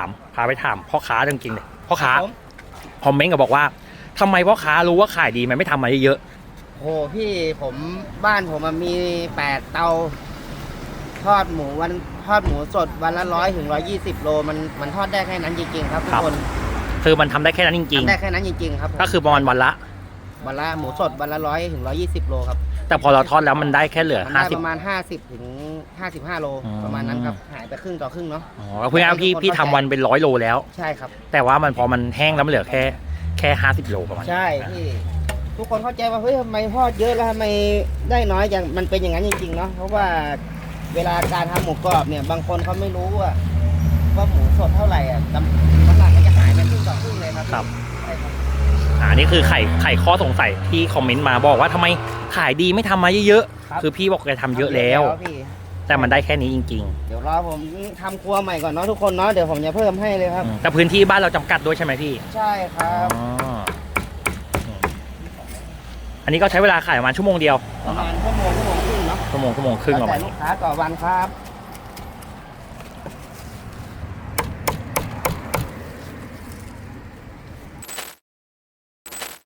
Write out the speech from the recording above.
ามพาไปถามพ่อค้าจริงๆเลยพ่อค้ารับผมคอมเมนต์ก็บอกว่าทำไมพ่อค้ารู้ว่าขายดีมันไม่ทำมาเยอะโอ้พี่ผมบ้านผมมันมีแปดเตา ทอดหมูวันทอดหมูสดวันละร้อยถึงร้อยี่สิบโลมันมันทอดได้แค่นั้นจริงๆ ครับทุกคนๆคือมันทำได้แค่นั้นจริงทำได้แค่นั้นจริงๆครับผมๆก็คือประมาณวันละ วันละหมูสดวันละร้อยถึงร้อยี่สิบโลครับแต่พอเราทอดแล้วมันได้แค่เหลือมันห้าได้สิบประมาณห้าสิบถึงห้าสิบห้าโลอืม ประมาณนั้นครับหายไปครึ่งต่อครึ่งเนาะ อ๋อก็เพื่อนพี่พี่ทำวันเป็นร้อยโลแล้ว ใช่ครับ แต่ว่ามันพอมันแห้งแล้วมันเหลือแค่แค่ห้าสิบโลประมาณใช่พี่ทุกคนเข้าใจว่าเฮ้ยทำไมทอดเยอะแล้วทำไมได้น้อยอย่างมันเป็นอย่างนั้นจริงๆเนาะเพราะว่าเวลาการทำหมูกรอบเนี่ยบางคนเขาไม่รู้ว่าว่าหมูสดเท่าไหร่อะน้ำน้ำหนักมันจะหายไปครึ่งต่อครึ่งเลยครับครับใช่ครับ อ่านี่คือไข่ไข่ข้อสงสัยที่คอมเมนต์มาบอกว่าทำไมขายดีไม่ทำมาเยอะครับ ๆ คือพี่บอกแกทำเยอะแล้ว พี่ แต่มันได้แค่นี้จริง เดี๋ยวรอผมทำครัวใหม่ก่อนเนาะทุกคนเนาะเดี๋ยวผมจะเพิ่มให้เลยคๆรับอืมแต่พื้นที่บ้านเราจำกัดด้วยใช่ไหมพี่ ใช่ครับอ๋ออืมอันนี้ก็ใช้เวลาขายประมาณชั่วโมงเดียวประมาณชั่วโมงชั่วโมงครึ่งเนาะชั่วโมงชั่วโมงครึ่งแล้ปวระแต่มาณลูนี้กค้าต่อวันครับ